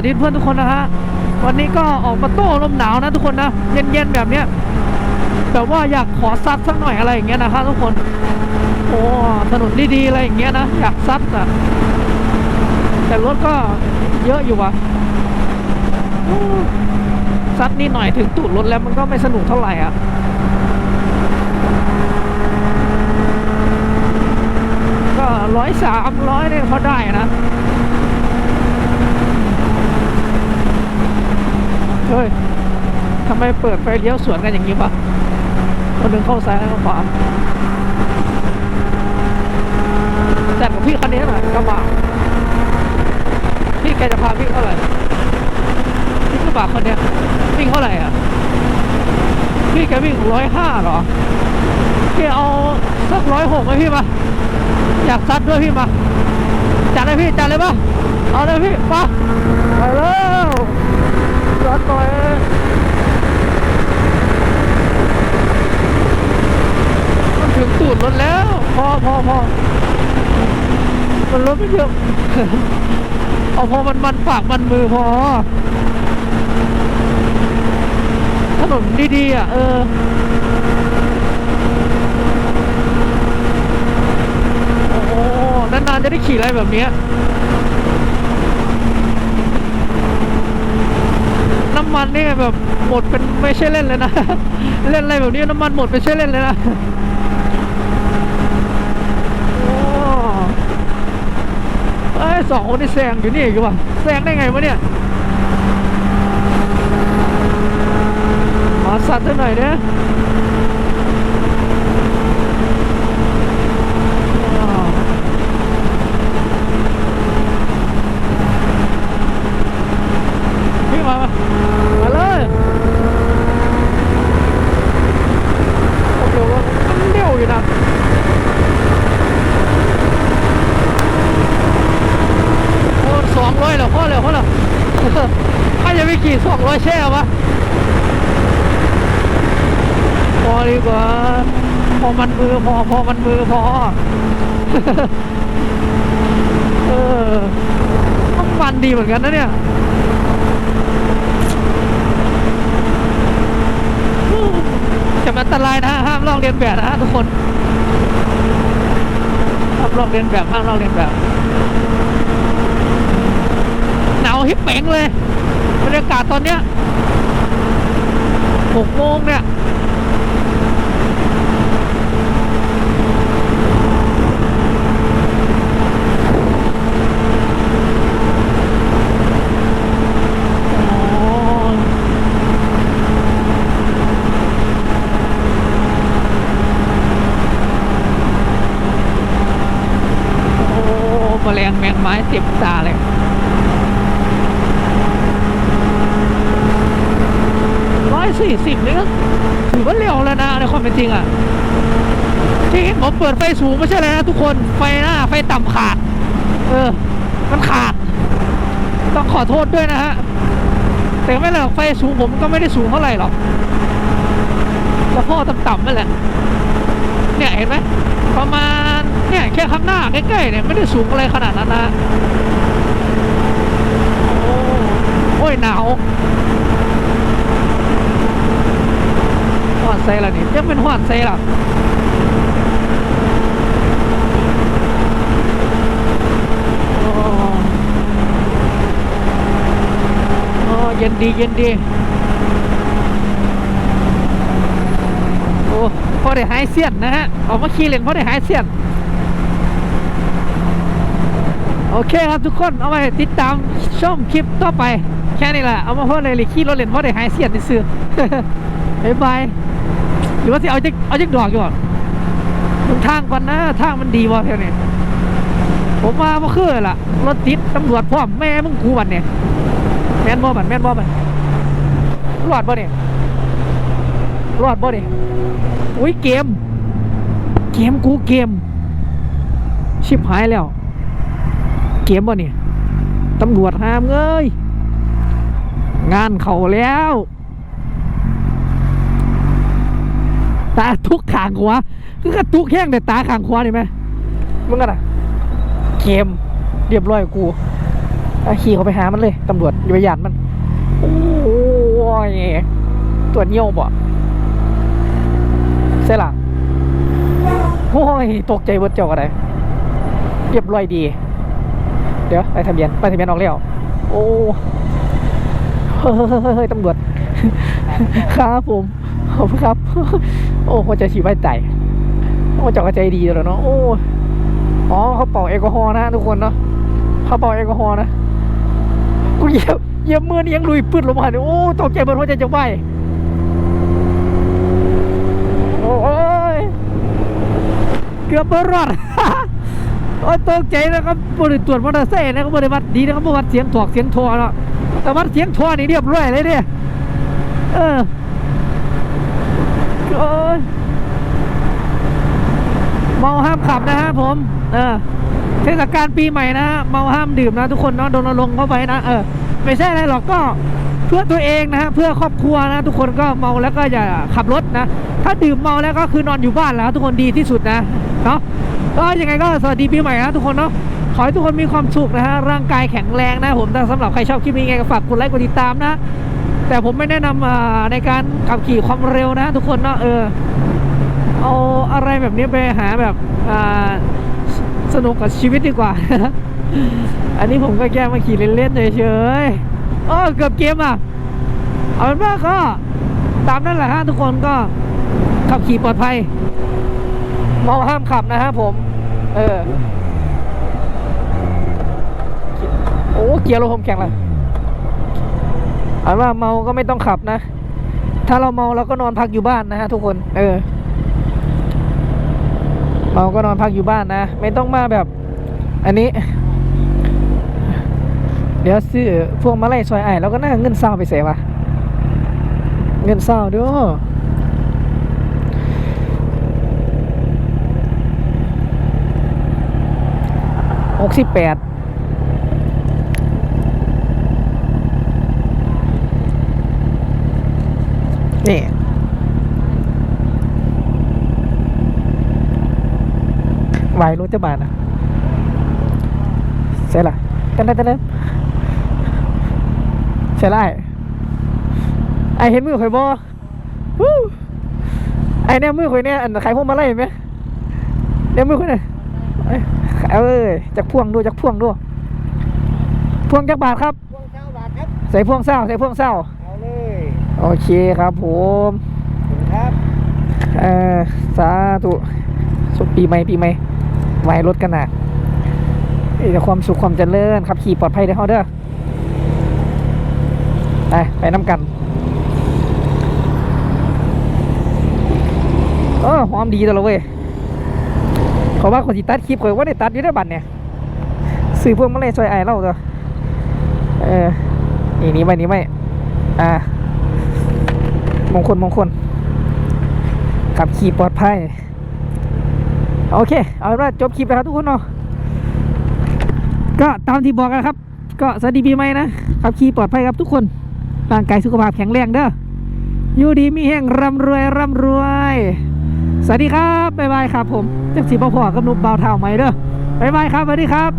วัสดีเพื่อนทุกคนนะฮะวันนี้ก็ออกมาโต้ลมหนาวนะทุกคนนะเย็นๆแบบเนี้ยแบบว่าอยากขอซัดสักหน่อยอะไรอย่างเงี้ยนะครับทุกคนโอ้ถนนดีๆอะไรอย่างเงี้ยนะอยากซัดอะแต่รถก็เยอะอยู่วะซัดนิดหน่อยถึงตูดรถแล้วมันก็ไม่สนุกเท่าไหร่อะ ก็ร้อยสามร้อยเนี่ยเขาได้นะ เฮ้ย ทำไม เปิดไฟเลี้ยวสวนกันอย่างนี้ปะคนหนึ่งเข้าซ้ายแล้วก็ขวาแต่กับพี่คันนี้หน่อยกระบะพี่แกจะพาวิ่งเท่าไหร่พี่กระบะคนเนี้ยวิ่งเท่าไหร่อะพี่แกวิ่งร้อยห้าหรอพี่เอาสักร้อยหกไหมพี่มาอยากซัดด้วยพี่มาจัดเลยพี่จัดเลยปะเอาเลยพี่มาไปแล้วซัดหน่อยมัน ถึงตูดรถแล้ว พอพอพอมันรถไม่เยอะเอาพอมันมันปากมันมือพอถนนดีๆอะ เออโอ้โหนานๆจะได้ขี่อะไรแบบเนี้ยน้ำมันนี่แบบหมดเป็นไม่ใช่เล่นเลยนะ เล่นอะไรแบบนี้น้ำมันหมดไม่ใช่เล่นเลยนะ โอ้เอ้ย สองคนที่แซงอยู่นี่อีกว่ะแซงได้ไงวะเนี่ยมาสัตว์ซะหน่อยเนี่ยอ้าวพี่มา มาเลยโอ้โหมันเร็วอยู่นะ โอ้สองร้อยเหรอพ่อเหรอพ่อเหรอ ใครจะไปขี่สองร้อยแช่วะพอ ดีกว่า พอมันมือพอพอมันมือพอ เออต้องมันดีเหมือนกันนะเนี่ยจะมันอันตรายนะห้ามลอกเลียนแบบนะฮะทุกคนห้ามลอกเลียนแบบห้ามลอกเลียนแบบหนาวฮิปเป่งเลยบรรยากาศตอนเนี้ยหกโมงเนี่ย อ๋อโอ้แมลงแมงไม้เต็มตาเลยร้อยสี่สิบนี่ก็ถือว่าเร็วแล้วนะในความเป็นจริงอะที่เห็นผมเปิดไฟสูงไม่ใช่เลยนะทุกคนไฟหน้าไฟต่ำขาด เออ มันขาด ต้องขอโทษด้วยนะฮะแต่ไม่เป็นไรหรอกไฟสูงผมก็ไม่ได้สูงเท่าไหร่หรอกแล้วพ่อต่ำๆนั่นแหละเนี่ยเห็นไหมประมาณ เนี่ยแค่ข้างหน้าใกล้ๆเนี่ยไม่ได้สูงอะไรขนาดนั้นนะโอ้ยหนาวหวานไซล่ะนี่ยังเป็นหวานไซล่ะโอ้โอ้เย็นดีเย็นดีโอ้พอได้หายเสียนนะฮะออกมาขี่เล่นพอได้หายเสียน โอเคครับทุกคนเอาไว้ติดตามชมคลิปต่อไป แค่นี้แหละเอามาเพิ่มเลยลยขี่รถเล่นเพราะได้หายเสียนที่ซื้อบายบายหรือว่าสิเอาจิกเอาจิกดอกอยู่อ่มึงทางก่อนนะทางมันดีวะแถวนี้ผมมาเมื่อคืนล่ะรถติดตำรวจพร้อมแม่มึงกูบันเนี่ยแม่นบ่บันแม่นบ่บันรอดบ่เนี่ยรอดบ่เนี่ยอุ้ยเกม เกมกูเกม ชิบหายแล้ว กมบ่เนี่ยตำรวจห้ามเอ้ยงานเขาแล้วตาทุกขางขวาคือกระตุกแห้งแต่ตาขางขวานี่ไหมมึงกันอะเกมเรียบร้อยกูขี่เขาไปหามันเลยตำรวจอย่าไปหยาดมันโอ้ยตัวเงี้ยวบ่ใช่ล่ะโอ้ยตกใจเบิดเจ้าอะไรเรียบร้อยดี เดี๋ยวไปทะเบียนไปทะเบียนออกแล้วโอ้เฮ้ยตำรวจครับผมขอบคุณครับ โอ้หัวใจฉีดไว้ใจโอ้เจ้าก็ใจดีแล้วเนาะโอ้อ๋อเขาเป่าแอลกอฮอล์นะทุกคนเนาะเขาเป่าแอลกอฮอล์นะกูเยียบเยียบมือนี่ยังลุยปืดลงมาเนี่ยโอ้ตกใจเบิดหัวใจจะไหวโอ้ยเกือบเบิดรอด โอ้ยตกใจนะครับบริตรวจมอเตอร์ไซค์นะครับบริวัดดีนะครับบริวัดเสียงถอกเสียงทอแล้วแต่วัดเสียงทอนี่เรียบร้อยเลยเนี่ยเออโอ้ยเมาห้ามขับนะฮะผม เออ เทศกาลปีใหม่นะฮะเมาห้ามดื่มนะทุกคนเนาะโดนลงเข้าไปนะเออไม่ใช่อะไรหรอกก็เพื่อตัวเองนะฮะเพื่อครอบครัวนะทุกคนก็เมาแล้วก็อย่าขับรถนะ ถ้าดื่มเมาแล้วก็คือนอนอยู่บ้านแล้ว ทุกคนดีที่สุดนะเนาะ ก็ยังไงก็สวัสดีปีใหม่นะทุกคนเนาะขอให้ทุกคนมีความสุขนะฮะร่างกายแข็งแรงนะผมแต่สำหรับใครชอบคลิปนี้ไงก็ฝากกดไลค์กดติดตามนะ แต่ผมไม่แนะนำอ่าในการขับขี่ความเร็วนะ ทุกคนเนาะเออเอาอะไรแบบนี้ไปหาแบบอ่าสนุกกับชีวิตดีกว่า อันนี้ผมก็แก้มาขี่เล่นๆเฉยๆโอ้เกือบเกมอะ เอาเป็นว่าก็ตามนั่นแหละฮะทุกคนก็ขับขี่ปลอดภัยเมาห้ามขับนะฮะผม เออโอ้เกียร์รถผมแข็งเลยอันว่าเมาก็ไม่ต้องขับนะ ถ้าเราเมาเราก็นอนพักอยู่บ้านนะฮะทุกคน เออ เมาก็นอนพักอยู่บ้านนะ ไม่ต้องมาแบบ อันนี้ เดี๋ยวซื้อพวกมาไล่ซอยไอ้แล้วก็น่าเงินเศร้าไปเสียวะเงินเศร้าด้วย หกสิบแปดนี่ไหวรู้จะบาทนะเสร็จละเต้นเต้นเต้นเสร็จไอ้ไอเห็นมือข่อยบอไอเนี่ยมือข่อยเนี่ยอันใครพวกมาไล่เห็นไหมเนี่ยมือข่อยเนี่ย เอ้ยจากพ่วงดูจากพ่วงดู พ่วงจากบาทครับ พวงเช้าบาทครับ ใส่พ่วงเศร้าใส่พ่วงเศร้า เอาเลยโอเคครับผมขอบคุณครับ เออสาธุสุขปีใหม่ปีใหม่ไหวรถกันนะเอ้ยแต่ความสุขความเจริญขับขี่ปลอดภัยเด้อเฮาเด้อไปไปน้ำกันเออหอมดีตลอดเว้ยเขาว่าคนที่ตัดคลิปข่อยว่าได้ตัดอยู่ได้บัตรเนี่ยซื้อพวกมาเลยซอยไอเล่าตัวเออนี่นี่ไม่นี่ไม่อ่ามงคลมงคลขับขี่ปลอดภัยโอเค เอาเป็นว่าจบคลิปไปครับทุกคนเนาะก็ตามที่บอกกันครับ ก็สวัสดีปีใหม่นะขับขี่ปลอดภัยครับทุกคนร่างกายสุขภาพแข็งแรงเด้ออยู่ดีมีแห้งร่ำรวยร่ำรวย สวัสดีครับบ๊ายบายครับผมจักสีบ่พอกับนุบเบาเท่าไหมเด้อบ๊ายบายครับสวัสดีครับ